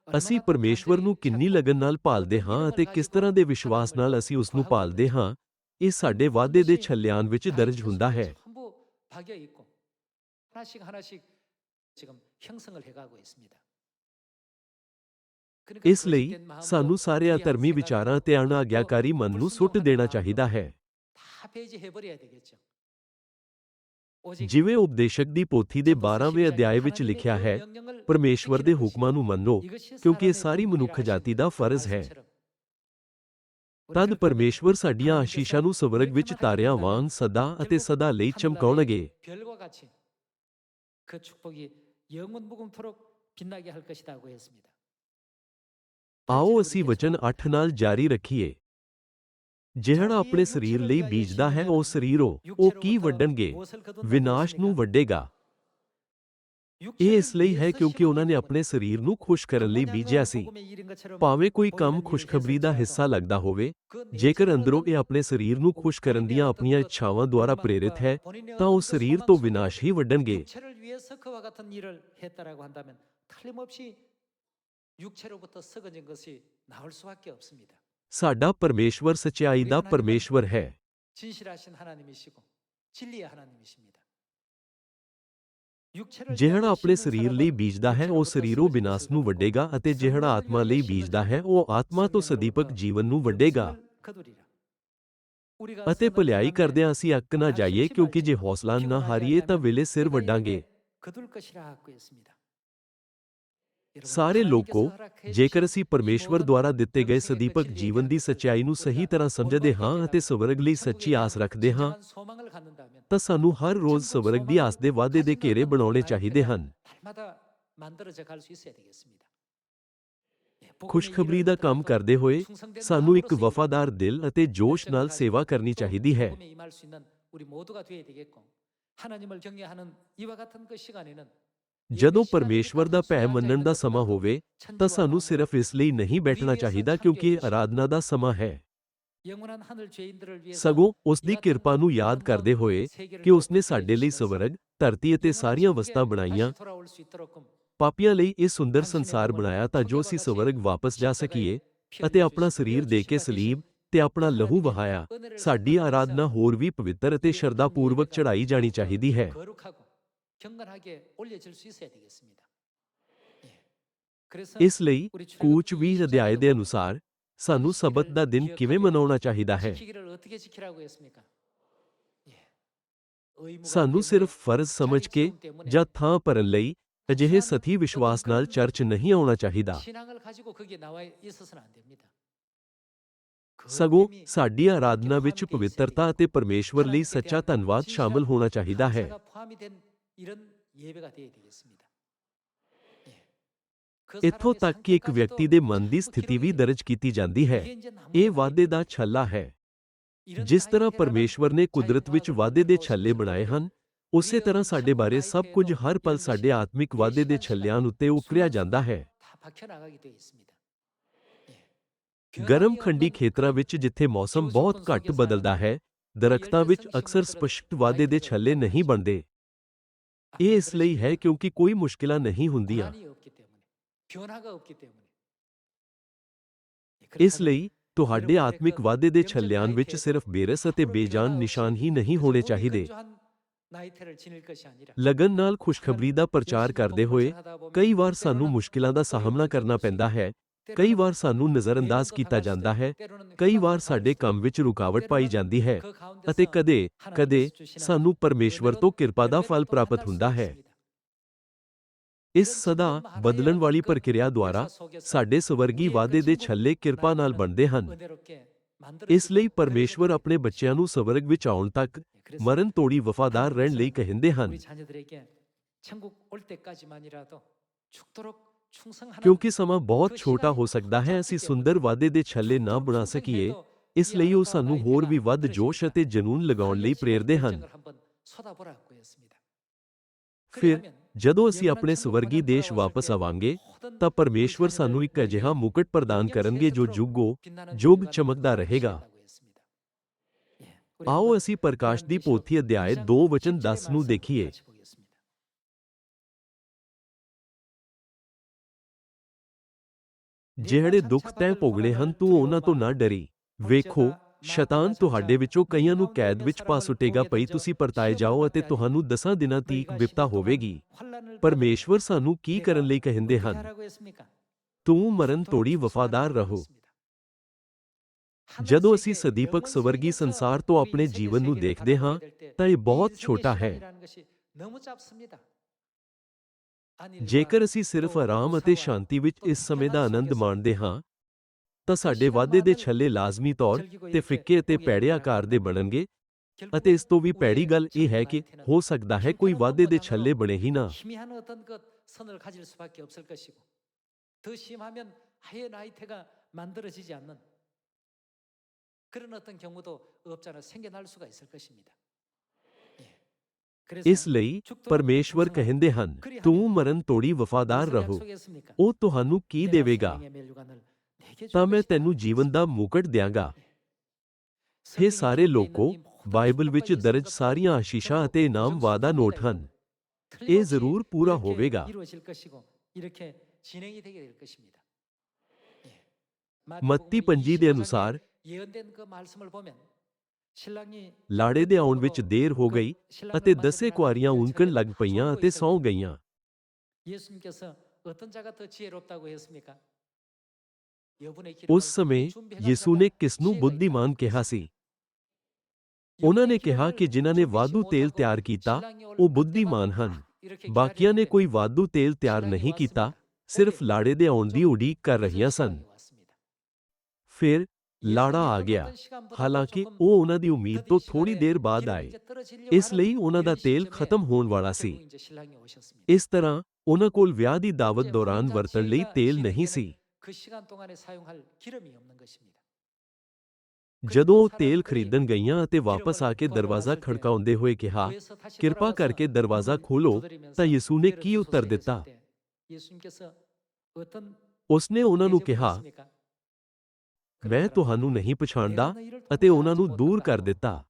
ਅਸੀਂ ਪਰਮੇਸ਼ਵਰ ਨੂੰ ਕਿੰਨੀ ਲਗਨ ਨਾਲ ਭਾਲਦੇ ਹਾਂ ਅਤੇ ਕਿਸ ਤਰ੍ਹਾਂ ਦੇ ਵਿਸ਼ਵਾਸ ਨਾਲ ਅਸੀਂ ਉਸ ਨੂੰ ਭਾਲਦੇ ਹਾਂ ਇਹ ਸਾਡੇ ਵਾਅਦੇ ਦੇ ਛੱਲਿਆਂ ਵਿੱਚ ਦਰਜ ਹੁੰਦਾ ਹੈ 하나씩 하나씩 지금 형성을 해가고 있습니다. ਇਸ ਲਈ ਸਾਨੂੰ ਸਾਰੇ ਅਧਰਮੀ ਵਿਚਾਰਾਂ ਤੇ ਅਣਆਗਿਆਕਾਰੀ ਮਨ ਨੂੰ ਸੁੱਟ ਦੇਣਾ ਚਾਹੀਦਾ ਹੈ 다 폐지해버려야 되겠죠. ਜਿਵੇਂ ਉਪਦੇਸ਼ਕ ਦੀ ਪੋਥੀ ਦੇ 12ਵੇਂ ਅਧਿਆਏ ਵਿੱਚ ਲਿਖਿਆ ਹੈ ਪਰਮੇਸ਼ਵਰ ਦੇ ਹੁਕਮਾਂ ਨੂੰ ਮੰਨੋ ਕਿਉਂਕਿ ਇਹ ਸਾਰੀ ਮਨੁੱਖ ਜਾਤੀ ਦਾ ਫਰਜ਼ ਹੈ ਤਦ ਪਰਮੇਸ਼ਵਰ ਸਾਡੀਆਂ ਆਸ਼ੀਸ਼ਾਂ ਨੂੰ ਸਵਰਗ ਵਿੱਚ ਤਾਰਿਆਂ ਵਾਂਗ ਸਦਾ ਅਤੇ ਸਦਾ ਲਈ ਚਮਕਾਉਣਗੇ 별과 같이 그 축복이 영원 무궁토록 빛나게 할 것이라고 했습니다. ਆਓ ਅਸੀਂ ਵਚਨ 8 ਨਾਲ ਜਾਰੀ ਰੱਖੀਏ। ਜਿਹੜਾ ਆਪਣੇ ਸਰੀਰ ਲਈ ਬੀਜਦਾ ਹੈ ਉਹ ਸਰੀਰੋ ਉਹ ਕੀ ਵੱਢਣਗੇ? ਵਿਨਾਸ਼ ਨੂੰ ਵੱਢੇਗਾ। ਇਹ ਇਸ ਲਈ ਹੈ ਕਿਉਂਕਿ ਉਹਨਾਂ ਨੇ ਆਪਣੇ ਸਰੀਰ ਨੂੰ ਖੁਸ਼ ਕਰਨ ਲਈ ਬੀਜਿਆ ਸੀ। ਭਾਵੇਂ ਕੋਈ ਕੰਮ ਖੁਸ਼ਖਬਰੀ ਦਾ ਹਿੱਸਾ ਲੱਗਦਾ ਹੋਵੇ ਜੇਕਰ ਅੰਦਰੋਂ ਇਹ ਆਪਣੇ ਸਰੀਰ ਨੂੰ ਖੁਸ਼ ਕਰਨ ਦੀਆਂ ਆਪਣੀਆਂ ਇੱਛਾਵਾਂ ਦੁਆਰਾ ਪ੍ਰੇਰਿਤ ਹੈ ਤਾਂ ਉਹ ਸਰੀਰ ਤੋਂ ਵਿਨਾਸ਼ ਹੀ ਵੱਢਣਗੇ। 육체를 위해서 그와 같은 일을 했다라고 한다면 틀림없이 육체로부터 썩어진 것이 나올 수밖에 없습니다. ਸਾਡਾ ਪਰਮੇਸ਼ਵਰ ਸਚਾਈ ਦਾ ਪਰਮੇਸ਼ਵਰ ਹੈ 진실하신 하나님이시고 진리의 하나님이십니다. 육체를 ਜਿਹੜਾ 위하여 ਆਪਣੇ 심는 ਸਰੀਰ ਲਈ 사람은 ਬੀਜਦਾ ਹੈ ਉਹ 육체로부터 ਸਰੀਰੋਂ 썩어진 ਵਿਨਾਸ਼ 것을 ਨੂੰ 거두고 ਵੱਢੇਗਾ ਅਤੇ ਜਿਹੜਾ ਆਤਮਾ ਲਈ ਬੀਜਦਾ ਹੈ ਉਹ ਆਤਮਾ ਤੋਂ ਸਦੀਪਕ ਜੀਵਨ ਨੂੰ ਵੱਢੇਗਾ 영생을 거두리라. 우리가 ਅਤੇ 선을 ਭਲਾਈ 행하며 ਕਰਦਿਆਂ ਅਸੀਂ ਅੱਕ ਨਾ ਜਾਈਏ ਕਿਉਂਕਿ ਜੇ ਹੌਸਲਾ ਨਾ ਹਾਰੀਏ ਤਾਂ ਵੇਲੇ ਸਿਰ ਵੱਢਾਂਗੇ ਸਾਰੇ ਲੋਕੋ 하나님께서 허락해 ਜੇਕਰ 주신 ਅਸੀਂ 이 ਪਰਮੇਸ਼ਵਰ 모든 ਦੁਆਰਾ ਦਿੱਤੇ ਗਏ 영생의 ਸਦੀਪਕ 진리에 ਜੀਵਨ ਦੀ 대한 ਸੱਚਾਈ ਨੂੰ ਸਹੀ ਤਰ੍ਹਾਂ ਸਮਝਦੇ ਹਾਂ ਅਤੇ ਸਵਰਗ ਲਈ ਸੱਚੀ ਆਸ ਰੱਖਦੇ ਹਾਂ 진정한 소망을 갖는다면 ਤਾਂ ਸਾਨੂੰ ਹਰ ਰੋਜ਼ ਸਵਰਗ ਦੀ ਆਸ ਦੇ ਵਾਅਦੇ ਦੇ ਘੇਰੇ ਬਣਾਉਣੇ ਚਾਹੀਦੇ ਹਨ 날마다 만들어져 갈 수 있어야 되겠습니다. 예, 복음의 ਖੁਸ਼ਖਬਰੀ 일을 ਦਾ ਕੰਮ 붙들고 ਕਰਦੇ ਹੋਏ 충성된 ਸਾਨੂੰ ਇੱਕ 마음으로서 이 ਵਫਾਦਾਰ ਦਿਲ ਅਤੇ ਜੋਸ਼ ਨਾਲ ਸੇਵਾ ਕਰਨੀ ਚਾਹੀਦੀ ਹੈ 복음에 임할 수 있는 우리 모두가 되어야 되겠고 하나님을 경외하는 이와 같은 그 시간에는 ਜਦੋਂ ਪਰਮੇਸ਼ਵਰ ਦਾ ਭੈ ਮੰਨਣ ਦਾ ਸਮਾਂ ਹੋਵੇ, ਤਾਂ ਸਾਨੂੰ ਸਿਰਫ ਇਸ ਲਈ ਨਹੀਂ ਬੈਠਣਾ ਚਾਹੀਦਾ ਕਿਉਂਕਿ ਇਹ ਆਰਾਧਨਾ ਦਾ ਸਮਾਂ ਹੈ। ਸਗੋਂ ਉਸ ਦੀ ਕਿਰਪਾ ਨੂੰ ਯਾਦ ਕਰਦੇ ਹੋਏ ਕਿ ਉਸ ਨੇ ਸਾਡੇ ਲਈ ਸਵਰਗ, ਧਰਤੀ ਅਤੇ ਸਾਰੀਆਂ ਵਸਤਾਂ ਬਣਾਈਆਂ। ਪਾਪੀਆਂ ਲਈ ਇਹ ਸੁੰਦਰ ਸੰਸਾਰ ਬਣਾਇਆ ਤਾਂ ਜੋ ਅਸੀਂ ਸਵਰਗ ਵਾਪਸ ਜਾ ਸਕੀਏ ਅਤੇ ਆਪਣਾ ਸਰੀਰ ਦੇ ਕੇ ਸਲੀਬ ਤੇ ਆਪਣਾ ਲਹੂ ਵਹਾਇਆ। ਸਾਡੀ ਆਰਾਧਨਾ ਹੋਰ ਵੀ ਪਵਿੱਤਰ ਅਤੇ ਸ਼ਰਧਾਪੂਰਵਕ ਚੜਾਈ ਜਾਣੀ ਚਾਹੀਦੀ ਹੈ। 격렬하게 올려질 수 있어야 되겠습니다. ਇਸ ਲਈ ਕੂਚ 20 ਅਧਿਆਏ ਦੇ ਅਨੁਸਾਰ ਸਾਨੂੰ ਸਬਤ ਦਾ ਦਿਨ ਕਿਵੇਂ ਮਨਾਉਣਾ ਚਾਹੀਦਾ ਹੈ ਸਾਨੂੰ ਸਿਰਫ ਫਰਜ਼ ਸਮਝ ਕੇ ਜਾਂ ਥਾਂ ਪਰ ਲਈ ਅਜਿਹੇ ਸਥੀ ਵਿਸ਼ਵਾਸ ਨਾਲ ਚਰਚ ਨਹੀਂ ਆਉਣਾ ਚਾਹੀਦਾ ਸਗੋਂ ਸਾਡੀ ਆਰਾਧਨਾ ਵਿੱਚ ਪਵਿੱਤਰਤਾ ਅਤੇ ਪਰਮੇਸ਼ਵਰ ਲਈ ਸੱਚਾ ਧੰਨਵਾਦ ਸ਼ਾਮਲ ਹੋਣਾ ਚਾਹੀਦਾ ਹੈ ਇੱਥੋਂ ਤੱਕ ਕਿ ਇੱਕ ਵਿਅਕਤੀ ਦੇ ਮਨ ਦੀ ਸਥਿਤੀ ਵੀ ਦਰਜ ਕੀਤੀ ਜਾਂਦੀ ਹੈ। ਇਹ ਵਾਅਦੇ ਦਾ ਛੱਲਾ ਹੈ। ਜਿਸ ਤਰ੍ਹਾਂ ਪਰਮੇਸ਼ਵਰ ਨੇ ਕੁਦਰਤ ਵਿੱਚ ਵਾਅਦੇ ਦੇ ਛੱਲੇ ਬਣਾਏ ਹਨ ਉਸੇ ਤਰ੍ਹਾਂ ਸਾਡੇ ਬਾਰੇ ਸਭ ਕੁਝ ਹਰ ਪਲ ਸਾਡੇ ਆਤਮਿਕ ਵਾਅਦੇ ਦੇ ਛੱਲਿਆਂ ਉੱਤੇ ਉਕਰਿਆ ਜਾਂਦਾ ਹੈ। ਗਰਮ ਖੰਡੀ ਖੇਤਰਾਂ ਵਿੱਚ ਜਿੱਥੇ ਮੌਸਮ ਬਹੁਤ ਘੱਟ ਬਦਲਦਾ ਹੈ ਦਰਖਤਾਂ ਵਿੱਚ ਅਕਸਰ ਸਪਸ਼ਟ ਵਾਅਦੇ ਦੇ ਛੱਲੇ ਨਹੀਂ ਬਣਦੇ। ਇਹ ਇਸ ਲਈ ਹੈ ਕਿਉਂਕਿ ਕੋਈ ਮੁਸ਼ਕਿਲਾਂ ਨਹੀਂ ਹੁੰਦੀਆਂ। ਇਸ ਲਈ ਤੁਹਾਡੇ ਆਤਮਿਕ ਵਾਅਦੇ ਦੇ ਛਲਿਆਂ ਵਿੱਚ ਸਿਰਫ ਬੇਰਸ ਅਤੇ ਬੇਜਾਨ ਨਿਸ਼ਾਨ ਹੀ ਨਹੀਂ ਹੋਣੇ ਚਾਹੀਦੇ। ਲਗਨ ਨਾਲ ਖੁਸ਼ਖਬਰੀ ਦਾ ਪ੍ਰਚਾਰ ਕਰਦੇ ਹੋਏ ਕਈ ਵਾਰ ਸਾਨੂੰ ਮੁਸ਼ਕਿਲਾਂ ਦਾ ਸਾਹਮਣਾ ਕਰਨਾ ਪੈਂਦਾ ਹੈ। ਕਈ ਵਾਰ ਸਾਨੂੰ ਨਜ਼ਰਅੰਦਾਜ਼ ਕੀਤਾ ਜਾਂਦਾ ਹੈ ਕਈ ਵਾਰ ਸਾਡੇ ਕੰਮ ਵਿੱਚ ਰੁਕਾਵਟ ਪਾਈ ਜਾਂਦੀ ਹੈ ਅਤੇ ਕਦੇ ਕਦੇ ਸਾਨੂੰ ਪਰਮੇਸ਼ਵਰ ਤੋਂ ਕਿਰਪਾ ਦਾ ਫਲ ਪ੍ਰਾਪਤ ਹੁੰਦਾ ਹੈ ਇਸ ਸਦਾ ਬਦਲਣ ਵਾਲੀ ਪ੍ਰਕਿਰਿਆ ਦੁਆਰਾ ਸਾਡੇ ਸਵਰਗੀ ਵਾਅਦੇ ਦੇ ਛੱਲੇ ਕਿਰਪਾ ਨਾਲ ਬਣਦੇ ਹਨ ਇਸ ਲਈ ਪਰਮੇਸ਼ਵਰ ਆਪਣੇ ਬੱਚਿਆਂ ਨੂੰ ਸਵਰਗ ਵਿੱਚ ਆਉਣ ਤੱਕ ਮਰਨ ਤੋੜੀ ਵਫਾਦਾਰ ਰਹਿਣ ਲਈ ਕਹਿੰਦੇ ਹਨ 우리 자녀들에게 천국 올 때까지만이라도 죽도록 충성하는 ਕਿਉਂਕਿ ਸਮਾਂ ਬਹੁਤ ਛੋਟਾ ਹੋ ਸਕਦਾ ਹੈ ਅਸੀਂ ਸੁੰਦਰ ਵਾਅਦੇ ਦੇ ਛੱਲੇ ਨਾ ਬਣਾ ਸਕੀਏ। ਇਸ ਲਈ ਉਹ ਸਾਨੂੰ ਹੋਰ ਵੀ ਵੱਧ ਜੋਸ਼ ਅਤੇ ਜਨੂਨ ਲਗਾਉਣ ਲਈ ਪ੍ਰੇਰਦੇ ਹਨ। ਫਿਰ ਜਦੋਂ ਅਸੀਂ ਆਪਣੇ ਸਵਰਗੀ ਦੇਸ਼ ਵਾਪਸ ਆਵਾਂਗੇ ਤਾਂ ਪਰਮੇਸ਼ਵਰ ਸਾਨੂੰ ਇੱਕ ਅਜਿਹਾ ਮੁਕਟ ਪ੍ਰਦਾਨ ਕਰਨਗੇ ਜੋ ਜੁਗੋ ਜੁਗ ਚਮਕਦਾ ਰਹੇਗਾ। ਆਓ ਅਸੀਂ ਪ੍ਰਕਾਸ਼ ਦੀ ਪੋਥੀ ਅਧਿਆਇ 2 ਵਚਨ 10 ਨੂੰ ਦੇਖੀਏ। ਜਿਹੜੇ ਦੁੱਖ ਤੈਂ ਭੋਗਣੇ ਹਨ ਤੂੰ ਉਹਨਾਂ ਤੋਂ ਨਾ ਡਰੀ। ਵੇਖੋ ਸ਼ੈਤਾਨ ਤੁਹਾਡੇ ਵਿੱਚੋਂ ਕਈਆਂ ਨੂੰ ਕੈਦ ਵਿੱਚ ਪਾ ਸੁੱਟੇਗਾ ਪਈ ਤੁਸੀਂ ਪਰਤਾਏ ਜਾਓ ਅਤੇ ਤੁਹਾਨੂੰ ਦਸਾਂ ਦਿਨਾਂ ਤੀਕ ਵਿਪਤਾ ਹੋਵੇਗੀ। ਪਰਮੇਸ਼ਵਰ ਸਾਨੂੰ ਕੀ ਕਰਨ ਲਈ ਕਹਿੰਦੇ ਹਨ? ਤੂੰ ਮਰਨ ਤੋੜੀ ਵਫਾਦਾਰ ਰਹੋ। ਜਦੋਂ ਅਸੀਂ ਸਦੀਪਕ ਸਵਰਗੀ ਸੰਸਾਰ ਤੋਂ ਆਪਣੇ ਜੀਵਨ ਨੂੰ ਦੇਖਦੇ ਹਾਂ ਤਾਂ ਇਹ ਬਹੁਤ ਛੋਟਾ ਹੈ। ਜੇਕਰ ਅਸੀਂ ਸਿਰਫ ਆਰਾਮ ਅਤੇ ਸ਼ਾਂਤੀ ਵਿੱਚ ਇਸ ਸਮੇਂ ਦਾ ਆਨੰਦ ਮਾਣਦੇ ਹਾਂ ਤਾਂ ਸਾਡੇ ਵਾਅਦੇ ਦੇ ਛੱਲੇ ਲਾਜ਼ਮੀ ਤੌਰ ਤੇ ਫਿੱਕੇ ਅਤੇ ਪੈੜੇ ਆਕਾਰ ਦੇ ਬਣਨਗੇ ਅਤੇ ਇਸ ਤੋਂ ਵੀ ਭੈੜੀ ਗੱਲ ਇਹ ਹੈ ਕਿ ਹੋ ਸਕਦਾ ਹੈ ਕੋਈ ਵਾਅਦੇ ਦੇ ਛੱਲੇ ਬਣੇ ਹੀ ਨਾ 희미한 어떤 것 선을 가질 수밖에 없을 것이고 더 심하면 아예 나이테가 만들어지지 않는 그런 어떤 경우도 없잖아 생겨날 수가 있을 것입니다. ਇਸ ਲਈ ਪਰਮੇਸ਼ਵਰ ਕਹਿੰਦੇ ਹਨ ਤੂੰ ਮਰਨ ਤੋੜੀ ਵਫਾਦਾਰ ਰਹੋ। ਉਹ ਤੁਹਾਨੂੰ ਕੀ ਦੇਵੇਗਾ? ਤਾਂ ਮੈਂ ਤੈਨੂੰ ਜੀਵਨ ਦਾ ਮੁਕਟ ਦਿਆਂਗਾ। ਇਹ ਸਾਰੇ ਲੋਕੋ ਬਾਈਬਲ ਵਿੱਚ ਦਰਜ ਸਾਰੀਆਂ ਆਸ਼ੀਸ਼ਾਂ ਅਤੇ ਇਨਾਮ ਵਾਦਾ ਨੋਟ ਹਨ। ਇਹ ਜ਼ਰੂਰ ਪੂਰਾ ਹੋਵੇਗਾ। ਮੱਤੀ 5 ਦੇ ਅਨੁਸਾਰ ਲਾੜੇ ਦੇ ਆਉਣ ਵਿੱਚ ਦੇਰ ਹੋ ਗਈ ਅਤੇ ਦਸੇ ਕੁਆਰੀਆਂ ਉਨਕਣ ਲੱਗ ਪਈਆਂ ਅਤੇ ਸੌਂ ਗਈਆਂ। ਉਸ ਸਮੇਂ ਯਿਸੂ ਨੇ ਕਿਸ ਨੂੰ ਬੁੱਧੀਮਾਨ ਕਿਹਾ ਸੀ? ਉਹਨਾਂ ਨੇ ਕਿਹਾ ਕਿ ਜਿਨ੍ਹਾਂ ਨੇ ਵਾਧੂ ਤੇਲ ਤਿਆਰ ਕੀਤਾ ਉਹ ਬੁੱਧੀਮਾਨ ਹਨ। ਬਾਕੀਆਂ ਨੇ ਕੋਈ ਵਾਧੂ ਤੇਲ ਤਿਆਰ ਨਹੀਂ ਕੀਤਾ ਸਿਰਫ ਲਾੜੇ ਦੇ ਆਉਣ ਦੀ ਉਡੀਕ ਕਰ ਰਹੀਆਂ ਸਨ। ਫਿਰ ਲਾੜਾ ਆ ਗਿਆ। ਹਾਲਾਂਕਿ ਉਹ ਉਹਨਾਂ ਦੀ ਉਮੀਦ ਤੋਂ ਥੋੜੀ ਦੇਰ ਬਾਅਦ ਆਏ। ਇਸ ਲਈ ਉਹਨਾਂ ਦਾ ਤੇਲ ਖਤਮ ਹੋਣ ਵਾਲਾ ਸੀ। ਇਸ ਤਰ੍ਹਾਂ ਉਹਨਾਂ ਕੋਲ ਵਿਆਹ ਦੀ ਦਾਵਤ ਦੌਰਾਨ ਵਰਤਣ ਲਈ ਤੇਲ ਨਹੀਂ ਸੀ। ਜਦੋਂ ਉਹ ਤੇਲ ਖਰੀਦਣ ਗਈਆਂ ਅਤੇ ਵਾਪਸ ਆ ਕੇ ਦਰਵਾਜ਼ਾ ਖੜਕਾਉਂਦੇ ਹੋਏ ਕਿਹਾ, ਕਿਰਪਾ ਕਰਕੇ ਦਰਵਾਜ਼ਾ ਖੋਲੋ ਤਾਂ ਯਿਸੂ ਨੇ ਕੀ ਉੱਤਰ ਦਿੱਤਾ? ਉਸਨੇ ਉਹਨਾਂ ਨੂੰ ਕਿਹਾ ਮੈਂ ਤੁਹਾਨੂੰ ਨਹੀਂ ਪਛਾਣਦਾ ਅਤੇ ਉਹਨਾਂ ਨੂੰ ਦੂਰ ਕਰ ਦਿੱਤਾ।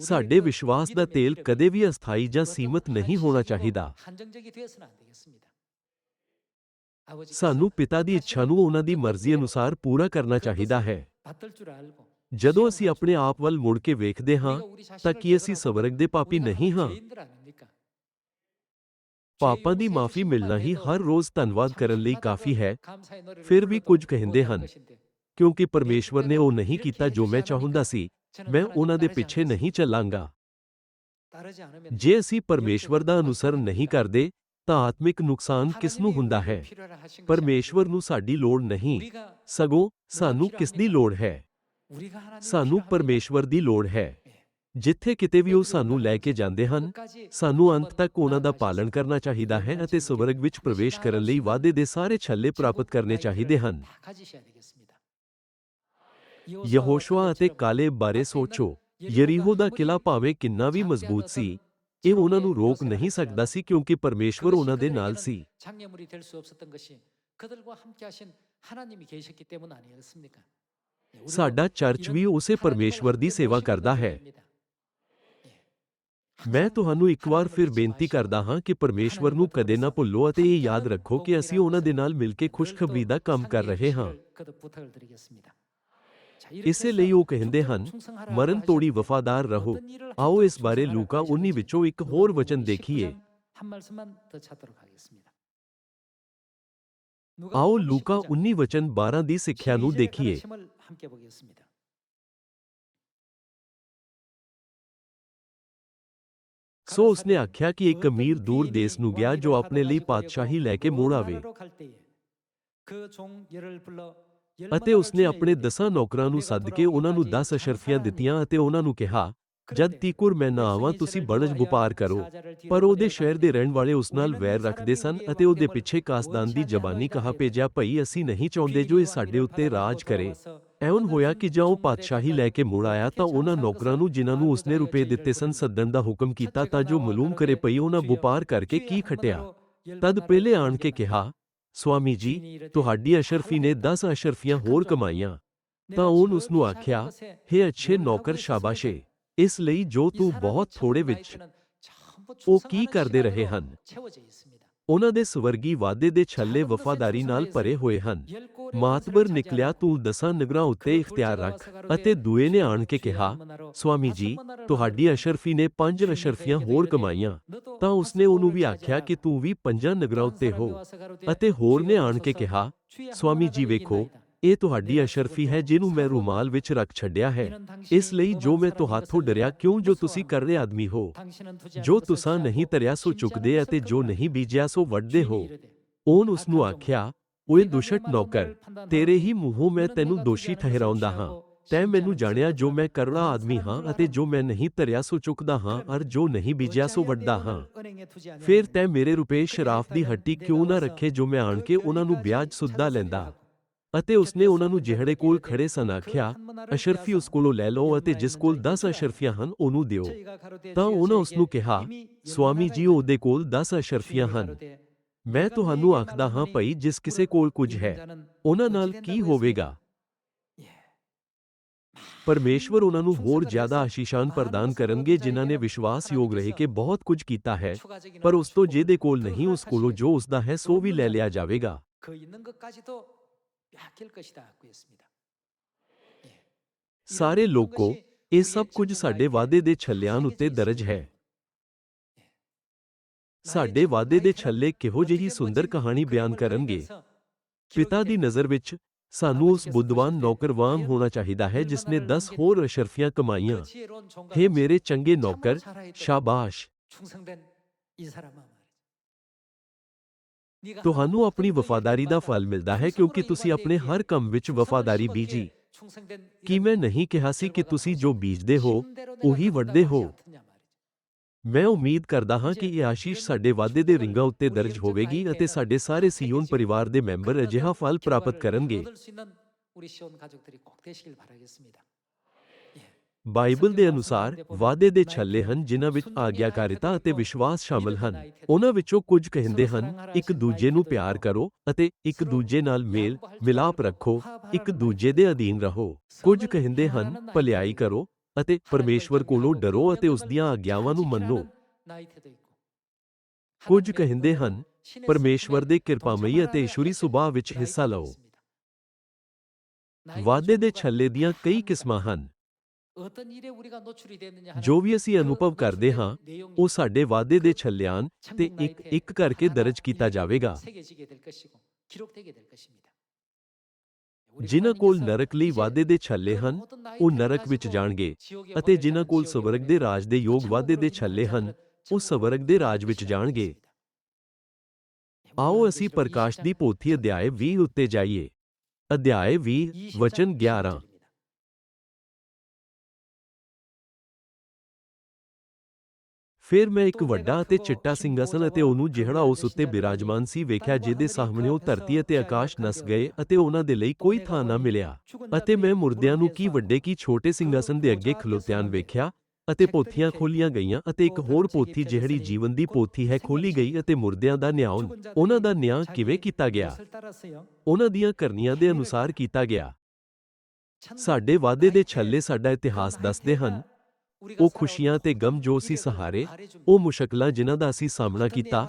ਸਾਡੇ ਵਿਸ਼ਵਾਸ ਦਾ ਤੇਲ ਕਦੇ ਵੀ ਅਸਥਾਈ ਜਾਂ ਸੀਮਤ ਨਹੀਂ ਹੋਣਾ ਚਾਹੀਦਾ। ਸਾਨੂੰ ਪਿਤਾ ਦੀ ਇੱਛਾ ਨੂੰ ਉਹਨਾਂ ਦੀ ਮਰਜ਼ੀ ਅਨੁਸਾਰ ਪੂਰਾ ਕਰਨਾ ਚਾਹੀਦਾ ਹੈ। ਜਦੋਂ ਅਸੀਂ ਆਪਣੇ ਆਪ ਵੱਲ ਮੁੜ ਕੇ ਵੇਖਦੇ ਹਾਂ, ਤਾਂ ਕੀ ਅਸੀਂ ਸਵਰਗ ਦੇ ਪਾਪੀ ਨਹੀਂ ਹਾਂ? ਪਾਪਾਂ ਦੀ ਮਾਫੀ ਮਿਲਣਾ ਹੀ ਹਰ ਰੋਜ਼ ਧੰਨਵਾਦ ਕਰਨ ਲਈ ਕਾਫੀ ਹੈ ਫਿਰ ਵੀ ਕੁਝ ਕਹਿੰਦੇ ਹਨ ਕਿਉਂਕਿ ਪਰਮੇਸ਼ਵਰ ਨੇ ਉਹ ਨਹੀਂ ਕੀਤਾ ਜੋ ਮੈਂ ਚਾਹੁੰਦਾ ਸੀ ਮੈਂ ਉਹਨਾਂ ਦੇ ਪਿੱਛੇ ਨਹੀਂ ਚੱਲਾਂਗਾ ਜੇ ਅਸੀਂ ਪਰਮੇਸ਼ਵਰ ਦਾ ਅਨੁਸਰਨ ਨਹੀਂ ਕਰਦੇ ਤਾਂ ਆਤਮਿਕ ਨੁਕਸਾਨ ਕਿਸ ਨੂੰ ਹੁੰਦਾ ਹੈ ਪਰਮੇਸ਼ਵਰ ਨੂੰ ਸਾਡੀ ਲੋੜ ਨਹੀਂ ਸਗੋਂ ਸਾਨੂੰ ਕਿਸ ਦੀ ਲੋੜ ਹੈ ਸਾਨੂੰ ਪਰਮੇਸ਼ਵਰ ਦੀ ਲੋੜ ਹੈ ਜਿੱਥੇ ਕਿਤੇ ਵੀ ਉਹ ਸਾਨੂੰ ਲੈ ਕੇ ਜਾਂਦੇ ਹਨ, ਸਾਨੂੰ ਅੰਤ ਤੱਕ ਉਹਨਾਂ ਦਾ ਪਾਲਣ ਕਰਨਾ ਚਾਹੀਦਾ ਹੈ ਅਤੇ ਸਵਰਗ ਵਿੱਚ ਪ੍ਰਵੇਸ਼ ਕਰਨ ਲਈ ਵਾਅਦੇ ਦੇ ਸਾਰੇ ਛੱਲੇ ਪ੍ਰਾਪਤ ਕਰਨੇ ਚਾਹੀਦੇ ਹਨ। ਯਹੋਸ਼ੂਆ ਅਤੇ ਕਾਲੇਬ ਬਾਰੇ ਸੋਚੋ, ਯਰੀਹੋ ਦਾ ਕਿਲਾ ਭਾਵੇਂ ਕਿੰਨਾ ਵੀ ਮਜ਼ਬੂਤ ਸੀ, ਇਹ ਉਹਨਾਂ ਨੂੰ ਰੋਕ ਨਹੀਂ ਸਕਦਾ ਸੀ ਕਿਉਂਕਿ ਪਰਮੇਸ਼ਵਰ ਉਹਨਾਂ ਦੇ ਨਾਲ ਸੀ। ਸਾਡਾ ਚਰਚ ਵੀ ਉਸੇ ਪਰਮੇਸ਼ਵਰ ਦੀ ਸੇਵਾ ਕਰਦਾ ਹੈ। ਮੈਂ ਤੁਹਾਨੂੰ ਇੱਕ ਵਾਰ ਫਿਰ ਬੇਨਤੀ ਕਰਦਾ ਹਾਂ ਕਿ ਪਰਮੇਸ਼ਵਰ ਨੂੰ ਕਦੇ ਨਾ ਭੁੱਲੋ ਅਤੇ ਇਹ ਯਾਦ ਰੱਖੋ ਕਿ ਅਸੀਂ ਉਹਨਾਂ ਦੇ ਨਾਲ ਮਿਲ ਕੇ ਖੁਸ਼ਖਬਰੀ ਦਾ ਕੰਮ ਕਰ ਰਹੇ ਹਾਂ। ਇਸੇ ਲਈ ਉਹ ਕਹਿੰਦੇ ਹਨ, ਮਰਨ ਤੋੜੀ ਵਫਾਦਾਰ ਰਹੋ। ਆਓ ਇਸ ਬਾਰੇ ਲੂਕਾ 19 ਵਿੱਚੋਂ ਇੱਕ ਹੋਰ ਵਚਨ ਦੇਖੀਏ। ਆਓ ਲੂਕਾ 19 ਵਚਨ 12 ਦੀ ਸਿੱਖਿਆ ਨੂੰ ਦੇਖੀਏ। ਸੋ ਉਸਨੇ ਆਖਿਆ ਕਿ ਇੱਕ ਅਮੀਰ ਦੂਰ ਦੇਸ ਨੂੰ ਗਿਆ ਜੋ ਆਪਣੇ ਲਈ ਪਾਤਸ਼ਾਹੀ ਲੈ ਕੇ ਮੋੜ ਆਵੇ। ਅਤੇ ਉਸਨੇ ਆਪਣੇ ਦਸਾਂ ਨੌਕਰਾਂ ਨੂੰ ਸੱਦ ਕੇ ਉਹਨਾਂ ਨੂੰ 10 ਅਸ਼ਰਫੀਆਂ ਦਿੱਤੀਆਂ ਅਤੇ ਉਹਨਾਂ ਨੂੰ ਕਿਹਾ ਜਦ ਤੀਕੁਰ ਮੈਂ ਨਾ ਆਵਾਂ, ਤੁਸੀਂ ਬੜਜ ਵਪਾਰ ਕਰੋ। ਪਰ ਉਹਦੇ ਸ਼ਹਿਰ ਦੇ ਰਹਿਣ ਵਾਲੇ ਉਸ ਨਾਲ ਵੈਰ ਰੱਖਦੇ ਸਨ ਅਤੇ ਉਹਦੇ ਪਿੱਛੇ ਕਾਸਦਾਨ ਦੀ ਜ਼ਬਾਨੀ ਕਹਾ ਭੇਜਿਆ, ਭਈ, ਅਸੀਂ ਨਹੀਂ ਚਾਹੁੰਦੇ ਜੋ ਇਹ ਸਾਡੇ ਉੱਤੇ ਰਾਜ ਕਰੇ। ਐਉਂ ਹੋਇਆ ਕਿ ਜਦੋਂ ਪਾਤਸ਼ਾਹੀ ਲੈ ਕੇ ਮੁੜ ਆਇਆ ਤਾਂ ਉਹਨਾਂ ਨੌਕਰਾਂ ਨੂੰ, ਜਿਨ੍ਹਾਂ ਨੂੰ ਉਸਨੇ ਰੁਪਏ ਦਿੱਤੇ ਸਨ, ਸੱਦਣ ਦਾ ਹੁਕਮ ਕੀਤਾ ਤਾਂ ਜੋ ਮਾਲੂਮ ਕਰੇ ਪਈ ਉਹਨਾਂ ਵਪਾਰ ਕਰਕੇ ਕੀ ਖਟਿਆ? ਤਦ ਪਹਿਲੇ ਆਣ ਕੇ ਕਿਹਾ ਸਵਾਮੀ ਜੀ, ਤੁਹਾਡੀ ਅਸ਼ਰਫੀ ਨੇ 10 ਅਸ਼ਰਫੀਆਂ ਹੋਰ ਕਮਾਈਆਂ। ਤਾਂ ਉਹਨ ਉਸ ਨੂੰ ਆਖਿਆ, ਹੇ ਅੱਛੇ ਨੌਕਰ ਸ਼ਾਬਾਸ਼ੇ। ਇਸ ਲਈ ਜੋ ਤੂੰ ਬਹੁਤ ਥੋੜੇ ਵਿੱਚ ਉਹ ਕੀ ਕਰਦੇ ਰਹੇ ਹਨ? ਉਹਨਾਂ ਦੇ ਸਵਰਗੀ ਵਾਅਦੇ ਦੇ ਛੱਲੇ ਵਫਾਦਾਰੀ ਨਾਲ ਭਰੇ ਹੋਏ ਹਨ। ਮਾਤਬਰ ਨਿਕਲਿਆ ਤੂੰ ਦਸਾਂ ਨਗਰਾਂ ਉੱਤੇ ਇਖਤਿਆਰ ਰੱਖ ਅਤੇ ਦੂਏ ਨੇ ਆਣ ਕੇ ਕਿਹਾ ਸਵਾਮੀ ਜੀ ਤੁਹਾਡੀ ਅਸ਼ਰਫੀ ਨੇ ਪੰਜ ਅਸ਼ਰਫੀਆਂ ਹੋਰ ਕਮਾਈਆਂ। ਤਾਂ ਉਸਨੇ ਉਹਨੂੰ ਵੀ ਆਖਿਆ ਕਿ ਤੂੰ ਵੀ ਪੰਜਾਂ ਨਗਰਾਂ ਉੱਤੇ ਹੋ ਅਤੇ ਹੋਰ ਨੇ ਆਣ ਕੇ ਕਿਹਾ ਸਵਾਮੀ ਜੀ ਵੇਖੋ ਇਹ ਤੁਹਾਡੀ ਅਸ਼ਰਫੀ ਹੈ ਜਿਹਨੂੰ ਮੈਂ ਰੁਮਾਲ ਵਿੱਚ ਰੱਖ ਛੱਡਿਆ ਹੈ। ਇਸ ਲਈ ਜੋ ਮੈਂ ਤੁਹਾਥੋਂ ਡਰਿਆ, ਕਿਉਂ ਜੋ ਤੁਸੀਂ ਕਰਨੇ ਆਦਮੀ ਹੋ? ਜੋ ਤੁਸਾਂ ਨਹੀਂ ਤਰਿਆ, ਸੋ ਚੁੱਕਦੇ ਅਤੇ ਜੋ ਨਹੀਂ ਬੀਜਿਆ, ਸੋ ਵੱਢਦੇ ਹੋ। ਉਹਨ ਉਸ ਨੂੰ ਆਖਿਆ, ਓਏ ਦੁਸ਼ਟ ਨੌਕਰ, ਤੇਰੇ ਹੀ ਮੂੰਹੋਂ ਮੈਂ ਤੈਨੂੰ ਦੋਸ਼ੀ ਠਹਿਰਾਉਂਦਾ ਹਾਂ। ਤੈ ਮੈਨੂੰ ਜਾਣਿਆ, ਜੋ ਮੈਂ ਕਰੜਾ ਆਦਮੀ ਹਾਂ ਅਤੇ ਜੋ ਮੈਂ ਨਹੀਂ ਧਰਿਆ ਸੋ ਚੁੱਕਦਾ ਹਾਂ, ਅਰ ਜੋ ਨਹੀਂ ਬੀਜਿਆ, ਸੋ ਵੱਢਦਾ ਹਾਂ। ਫਿਰ ਤੈ ਮੇਰੇ ਰੁਪਏ ਸ਼ਰਾਫ ਦੀ ਹੱਟੀ ਕਿਉਂ ਨਾ ਰੱਖੇ, ਜੋ ਮੈਂ ਆਣ ਕੇ ਉਹਨਾਂ ਨੂੰ ਵਿਆਜ ਸੁੱਧਾ ਲੈਂਦਾ? ਅਤੇ ਉਸਨੇ ਉਹਨਾਂ ਨੂੰ ਜਿਹੜੇ ਕੋਲ ਖੜੇ ਸਨ ਆਖਿਆ, ਅਸ਼ਰਫੀ ਉਸ ਕੋਲੋਂ ਲੈ ਲਓ ਅਤੇ ਜਿਸ ਕੋਲ 10 ਅਸ਼ਰਫੀਆਂ ਹਨ, ਉਹਨੂੰ ਦਿਓ। ਤਾਂ ਉਹਨਾਂ ਉਸ ਨੂੰ ਕਿਹਾ, ਸੁਆਮੀ ਜੀ, ਉਹਦੇ ਕੋਲ 10 ਅਸ਼ਰਫੀਆਂ ਹਨ। ਮੈਂ ਤੁਹਾਨੂੰ ਆਖਦਾ ਹਾਂ ਭਈ, ਜਿਸ ਕਿਸੇ ਕੋਲ ਕੁਝ ਹੈ, ਉਹਨਾਂ ਨਾਲ ਕੀ ਹੋਵੇਗਾ? ਪਰਮੇਸ਼ਵਰ ਉਹਨਾਂ ਨੂੰ ਹੋਰ ਜ਼ਿਆਦਾ ਆਸ਼ੀਸ਼ਾਨ ਪ੍ਰਦਾਨ ਕਰਨਗੇ, ਜਿਨ੍ਹਾਂ ਨੇ ਵਿਸ਼ਵਾਸ ਯੋਗ ਰਹਿ ਕੇ ਬਹੁਤ ਕੁਝ ਕੀਤਾ ਹੈ। ਪਰ ਉਸ ਤੋਂ ਜਿਹਦੇ ਕੋਲ ਨਹੀਂ, ਉਸ ਕੋਲੋਂ ਜੋ ਉਸ ਦਾ ਹੈ, ਸੋ ਵੀ ਲੈ ਲਿਆ ਜਾਵੇਗਾ। ਸਾਰੇ ਲੋਕੋ ਇਹ ਸਭ ਕੁਝ ਸਾਡੇ ਵਾਅਦੇ ਦੇ ਛੱਲਿਆਂ ਉੱਤੇ ਦਰਜ ਹੈ ਸਾਡੇ ਵਾਅਦੇ ਦੇ ਛੱਲੇ ਕਿਹੋ ਜਿਹੀ ਸੁੰਦਰ ਕਹਾਣੀ ਬਿਆਨ ਕਰਨਗੇ ਪਿਤਾ ਦੀ ਨਜ਼ਰ ਵਿੱਚ ਸਾਨੂੰ ਉਸ ਬੁੱਧਵਾਨ ਨੌਕਰ ਵਾਂਗ ਹੋਣਾ ਚਾਹੀਦਾ ਹੈ ਜਿਸ ਨੇ 10 ਹੋਰ ਅਸ਼ਰਫੀਆਂ ਕਮਾਈਆਂ ਹੈ ਮੇਰੇ ਚੰਗੇ ਨੌਕਰ ਸ਼ਾਬਾਸ਼ ਤੁਹਾਨੂੰ ਆਪਣੀ ਵਫਾਦਾਰੀ ਦਾ ਫਲ ਮਿਲਦਾ ਹੈ ਕਿਉਂਕਿ ਤੁਸੀਂ ਆਪਣੇ ਹਰ ਕੰਮ ਵਿੱਚ ਵਫਾਦਾਰੀ ਬੀਜੀ। ਕੀ ਮੈਂ ਨਹੀਂ ਕਿਹਾ ਸੀ ਕਿ ਤੁਸੀਂ ਜੋ ਬੀਜਦੇ ਹੋ, ਉਹੀ ਵੱਢਦੇ ਹੋ? ਮੈਂ ਉਮੀਦ ਕਰਦਾ ਹਾਂ ਕਿ ਇਹ ਆਸ਼ੀਸ਼ ਸਾਡੇ ਵਾਅਦੇ ਦੇ ਰਿੰਗਾਂ ਉੱਤੇ ਦਰਜ ਹੋਵੇਗੀ ਅਤੇ ਸਾਡੇ ਸਾਰੇ ਸਿਯੋਨ ਪਰਿਵਾਰ ਦੇ ਮੈਂਬਰ ਅਜਿਹਾ ਫਲ ਪ੍ਰਾਪਤ ਕਰਨਗੇ। ਬਾਈਬਲ ਦੇ ਅਨੁਸਾਰ ਵਾਅਦੇ ਦੇ ਛੱਲੇ ਹਨ ਜਿਨ੍ਹਾਂ ਵਿੱਚ ਆਗਿਆਕਾਰਿਤਾ ਅਤੇ ਵਿਸ਼ਵਾਸ ਸ਼ਾਮਲ ਹਨ। ਉਹਨਾਂ ਵਿੱਚੋਂ ਕੁਝ ਕਹਿੰਦੇ ਹਨ ਇੱਕ ਦੂਜੇ ਨੂੰ ਪਿਆਰ ਕਰੋ ਅਤੇ ਇੱਕ ਦੂਜੇ ਨਾਲ ਮੇਲ ਮਿਲਾਪ ਰੱਖੋ ਇੱਕ ਦੂਜੇ ਦੇ ਅਧੀਨ ਰਹੋ। ਕੁਝ ਕਹਿੰਦੇ ਹਨ ਭਲਾਈ ਕਰੋ ਅਤੇ ਪਰਮੇਸ਼ਵਰ ਕੋਲੋਂ ਡਰੋ ਅਤੇ ਉਸ ਦੀਆਂ ਆਗਿਆਵਾਂ ਨੂੰ ਮੰਨੋ। ਕੁਝ ਕਹਿੰਦੇ ਹਨ ਪਰਮੇਸ਼ਵਰ ਦੇ ਕਿਰਪਾਮਈ ਅਤੇ ਈਸ਼ਵਰੀ ਸੁਭਾਅ ਵਿੱਚ ਹਿੱਸਾ ਲਓ। ਵਾਅਦੇ ਦੇ ਛੱਲੇ ਦੀਆਂ ਕਈ ਕਿਸਮਾਂ ਹਨ। ਜੋ ਵੀ ਅਸੀਂ ਅਨੁਭਵ ਕਰਦੇ ਹਾਂ ਉਹ ਸਾਡੇ ਵਾਅਦੇ ਦੇ ਛੱਲਿਆਂ ਤੇ ਇੱਕ ਇੱਕ ਕਰਕੇ ਦਰਜ ਕੀਤਾ ਜਾਵੇਗਾ ਜਿਨ੍ਹਾਂ ਕੋਲ ਨਰਕ ਲਈ ਵਾਅਦੇ ਦੇ ਛੱਲੇ ਹਨ ਉਹ ਨਰਕ ਵਿੱਚ ਜਾਣਗੇ ਅਤੇ ਜਿਨ੍ਹਾਂ ਕੋਲ ਸਵਰਗ ਦੇ ਰਾਜ ਦੇ ਯੋਗ ਵਾਅਦੇ ਦੇ ਛੱਲੇ ਹਨ ਉਹ ਸਵਰਗ ਦੇ ਰਾਜ ਵਿੱਚ ਜਾਣਗੇ ਆਓ ਅਸੀਂ ਪ੍ਰਕਾਸ਼ ਦੀ ਪੋਥੀ ਅਧਿਆਏ 20 ਉੱਤੇ ਜਾਈਏ ਅਧਿਆਏ 20 ਵਚਨ 11 ਫਿਰ ਮੈਂ ਇੱਕ ਵੱਡਾ ਅਤੇ ਚਿੱਟਾ ਸਿੰਘਾਸਨ ਅਤੇ ਉਹਨੂੰ ਜਿਹੜਾ ਉਸ ਉੱਤੇ ਬਿਰਾਜਮਾਨ ਸੀ ਵੇਖਿਆ ਜਿਹਦੇ ਸਾਹਮਣੇ ਉਹ ਧਰਤੀ ਅਤੇ ਆਕਾਸ਼ ਨਸ ਗਏ ਅਤੇ ਉਹਨਾਂ ਦੇ ਲਈ ਕੋਈ ਥਾਂ ਨਾ ਮਿਲਿਆ। ਅਤੇ ਮੈਂ ਮੁਰਦਿਆਂ ਨੂੰ ਕੀ ਵੱਡੇ ਕੀ ਛੋਟੇ ਸਿੰਘਾਸਨ ਦੇ ਅੱਗੇ ਖਲੋਤਿਆਂ ਵੇਖਿਆ ਅਤੇ ਪੋਥੀਆਂ ਖੋਲੀਆਂ ਗਈਆਂ ਅਤੇ ਇੱਕ ਹੋਰ ਪੋਥੀ ਜਿਹੜੀ ਜੀਵਨ ਦੀ ਪੋਥੀ ਹੈ ਖੋਲੀ ਗਈ ਅਤੇ ਮੁਰਦਿਆਂ ਦਾ ਨਿਆਂ ਉਹਨਾਂ ਦਾ ਨਿਆਂ ਕਿਵੇਂ ਕੀਤਾ ਗਿਆ? ਉਹਨਾਂ ਦੀਆਂ ਕਰਨੀਆਂ ਦੇ ਅਨੁਸਾਰ ਕੀਤਾ ਗਿਆ। ਸਾਡੇ ਵਾਅਦੇ ਦੇ ਛੱਲੇ ਸਾਡਾ ਇਤਿਹਾਸ ਦੱਸਦੇ ਹਨ। ਉਹ ਖੁਸ਼ੀਆਂ ਤੇ ਗਮ ਜੋ ਅਸੀਂ ਸਹਾਰੇ, ਉਹ ਮੁਸ਼ਕਲਾਂ ਜਿਨ੍ਹਾਂ ਦਾ ਅਸੀਂ ਸਾਹਮਣਾ ਕੀਤਾ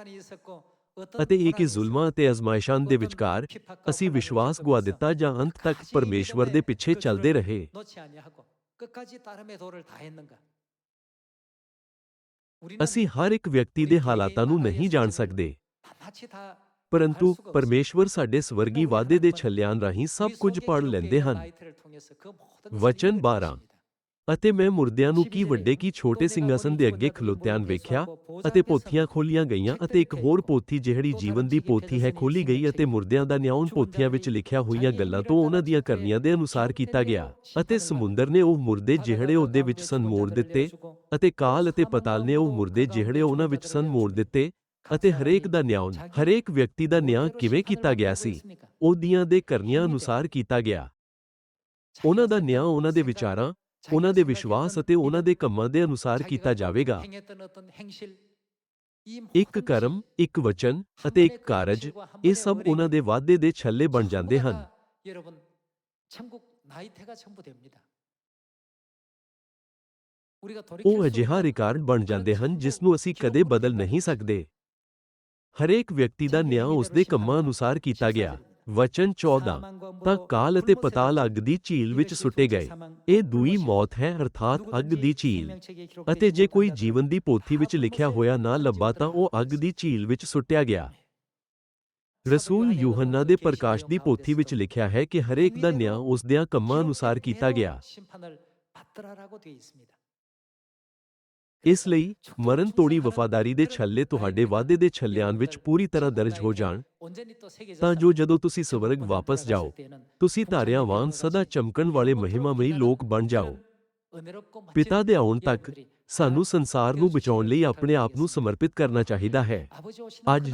ਅਤੇ ਇਹ ਕਿ ਜ਼ੁਲਮਾਂ ਅਤੇ ਅਜ਼ਮਾਇਸ਼ਾਂ ਦੇ ਵਿਚਕਾਰ ਅਸੀਂ ਵਿਸ਼ਵਾਸ ਗੁਆ ਦਿੱਤਾ ਜਾਂ ਅੰਤ ਤੱਕ ਪਰਮੇਸ਼ਵਰ ਦੇ ਪਿੱਛੇ ਚੱਲਦੇ ਰਹੇ। ਅਸੀਂ ਹਰ ਇੱਕ ਵਿਅਕਤੀ ਦੇ ਹਾਲਾਤਾਂ ਨੂੰ ਨਹੀਂ ਜਾਣ ਸਕਦੇ। ਪਰੰਤੂ ਪਰਮੇਸ਼ਵਰ ਸਾਡੇ ਸਵਰਗੀ ਵਾਅਦੇ ਦੇ ਛੱਲਿਆਂ ਰਾਹੀਂ ਸਭ ਕੁਝ ਪੜ ਲੈਂਦੇ ਹਨ। ਵਚਨ 12 ਅਤੇ ਮੈਂ ਮੁਰਦਿਆਂ ਨੂੰ ਕੀ ਵੱਡੇ ਕੀ ਛੋਟੇ ਸਿੰਘਾਸਨ ਦੇ ਅੱਗੇ ਖਲੋਤਿਆਂ ਵੇਖਿਆ ਅਤੇ ਪੋਥੀਆਂ ਖੋਲੀਆਂ ਗਈਆਂ ਅਤੇ ਇੱਕ ਹੋਰ ਪੋਥੀ ਜਿਹੜੀ ਜੀਵਨ ਦੀ ਪੋਥੀ ਹੈ ਖੋਲੀ ਗਈ ਅਤੇ ਮੁਰਦਿਆਂ ਦਾ ਨਿਆਂ ਪੋਥੀਆਂ ਵਿੱਚ ਲਿਖਿਆ ਹੋਈਆਂ ਗੱਲਾਂ ਤੋਂ ਉਹਨਾਂ ਦੀਆਂ ਕਰਨੀਆਂ ਦੇ ਅਨੁਸਾਰ ਕੀਤਾ ਗਿਆ ਅਤੇ ਸਮੁੰਦਰ ਨੇ ਉਹ ਮੁਰਦੇ ਜਿਹੜੇ ਉਹਦੇ ਵਿੱਚ ਸਨ ਮੋੜ ਦਿੱਤੇ ਅਤੇ ਕਾਲ ਅਤੇ ਪਤਾਲ ਨੇ ਉਹ ਮੁਰਦੇ ਜਿਹੜੇ ਉਹਨਾਂ ਵਿੱਚ ਸਨ ਮੋੜ ਦਿੱਤੇ ਅਤੇ ਹਰੇਕ ਦਾ ਨਿਆਂ ਹਰੇਕ ਵਿਅਕਤੀ ਦਾ ਨਿਆਂ ਕਿਵੇਂ ਕੀਤਾ ਗਿਆ ਸੀ? ਉਹਦੀਆਂ ਦੇ ਕਰਨੀਆਂ ਅਨੁਸਾਰ ਕੀਤਾ ਗਿਆ। ਉਹਨਾਂ ਦਾ ਨਿਆਂ ਉਹਨਾਂ ਦੇ ਵਿਚਾਰਾਂ ਉਹਨਾਂ ਦੇ ਵਿਸ਼ਵਾਸ ਅਤੇ ਉਹਨਾਂ ਦੇ ਕੰਮਾਂ ਦੇ ਅਨੁਸਾਰ ਕੀਤਾ ਜਾਵੇਗਾ। ਇੱਕ ਕਰਮ ਇੱਕ ਵਚਨ ਅਤੇ ਇੱਕ ਕਾਰਜ ਇਹ ਸਭ ਉਹਨਾਂ ਦੇ ਵਾਅਦੇ ਦੇ ਛੱਲੇ ਬਣ ਜਾਂਦੇ ਹਨ। ਉਹ ਅਜਿਹਾ ਰਿਕਾਰਡ ਬਣ ਜਾਂਦੇ ਹਨ ਜਿਸ ਨੂੰ ਅਸੀਂ ਕਦੇ ਬਦਲ ਨਹੀਂ ਸਕਦੇ। ਹਰੇਕ ਵਿਅਕਤੀ ਦਾ ਨਿਆਂ ਉਸ ਦੇ ਕੰਮਾਂ ਅਨੁਸਾਰ ਕੀਤਾ ਗਿਆ। ਵਚਨ 14 ਤਾਂ ਕਾਲ ਅਤੇ ਪਤਾਲ ਅੱਗ ਦੀ ਝੀਲ ਵਿੱਚ ਸੁੱਟੇ ਗਏ। ਇਹ ਦੂਈ ਮੌਤ ਹੈ, ਅਰਥਾਤ ਅੱਗ ਦੀ ਝੀਲ। ਅਤੇ ਜੇ ਕੋਈ ਜੀਵਨ ਦੀ ਪੋਥੀ ਵਿੱਚ ਲਿਖਿਆ ਹੋਇਆ ਨਾ ਲੱਭਾ, ਤਾਂ ਉਹ ਅੱਗ ਦੀ ਝੀਲ ਵਿੱਚ ਸੁੱਟਿਆ ਗਿਆ। ਰਸੂਲ ਯੂਹੰਨਾ ਦੇ ਪ੍ਰਕਾਸ਼ ਦੀ ਪੋਥੀ ਵਿੱਚ ਲਿਖਿਆ ਹੈ ਕਿ ਹਰੇਕ ਦਾ ਨਿਆਂ ਉਸ ਦੇ ਕੰਮਾਂ ਅਨੁਸਾਰ ਕੀਤਾ ਗਿਆ। ਇਸ ਲਈ ਮਰਨ ਤੋੜੀ ਵਫਾਦਾਰੀ ਦੇ ਛੱਲੇ ਤੁਹਾਡੇ ਵਾਅਦੇ ਦੇ ਛੱਲਿਆਂ ਵਿੱਚ ਪੂਰੀ ਤਰ੍ਹਾਂ ਦਰਜ ਹੋ ਜਾਣ। ਤਾਂ ਜੋ ਜਦੋਂ ਤੁਸੀਂ ਸਵਰਗ ਵਾਪਸ ਜਾਓ, ਤੁਸੀਂ ਤਾਰਿਆਂ ਵਾਂਗ ਸਦਾ ਚਮਕਣ ਵਾਲੇ ਮਹਿਮਾਮਈ ਲੋਕ ਬਣ ਜਾਓ। ਪਿਤਾ ਦੇ ਆਉਣ ਤੱਕ ਸਾਨੂੰ ਸੰਸਾਰ ਨੂੰ ਬਚਾਉਣ ਲਈ ਆਪਣੇ ਆਪ ਨੂੰ ਸਮਰਪਿਤ ਕਰਨਾ ਚਾਹੀਦਾ ਹੈ। ਅੱਜ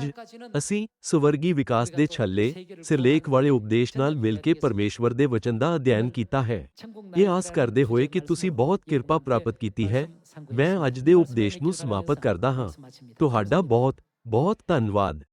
ਅਸੀਂ ਸਵਰਗੀ ਵਿਕਾਸ ਦੇ ਛੱਲੇ, ਸਿਰਲੇਖ ਵਾਲੇ ਉਪਦੇਸ਼ ਨਾਲ ਮਿਲ ਕੇ ਪਰਮੇਸ਼ਵਰ ਦੇ ਵਚਨ ਦਾ ਅਧਿਐਨ ਕੀਤਾ ਹੈ। ਇਹ ਆਸ ਕਰਦੇ ਹੋਏ ਕਿ ਤੁਸੀਂ ਬਹੁਤ ਕਿਰਪਾ ਪ੍ਰਾਪਤ ਕੀਤੀ ਹੈ। ਮੈਂ ਅੱਜ ਦੇ ਉਪਦੇਸ਼ ਨੂੰ ਸਮਾਪਤ ਕਰਦਾ ਹਾਂ। ਤੁਹਾਡਾ ਬਹੁਤ ਬਹੁਤ ਧੰਨਵਾਦ।